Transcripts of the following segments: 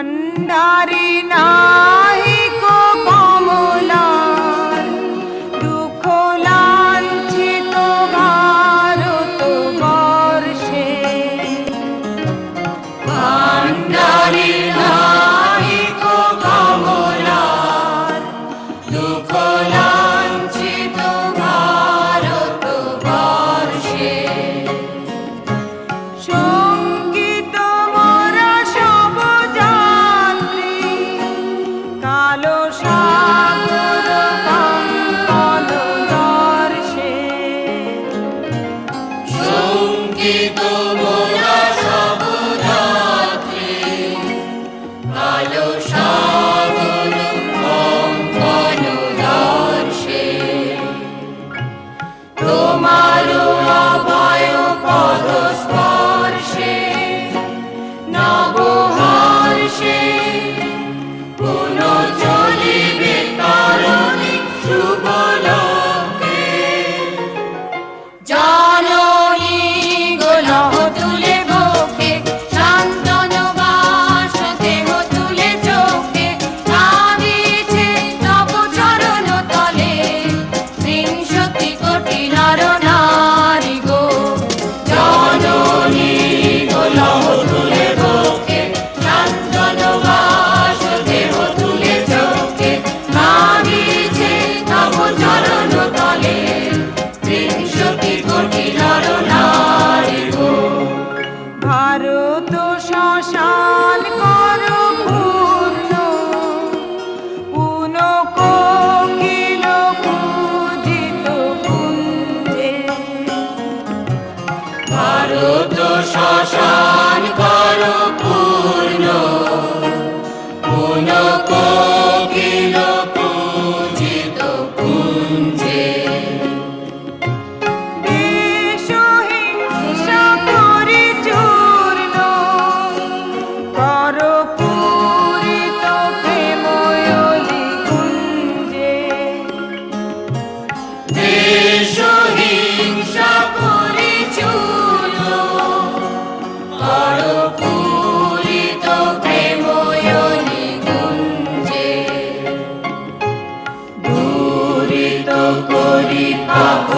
கண்டாரினா I love you. করি পাপ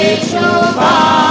It's your fault.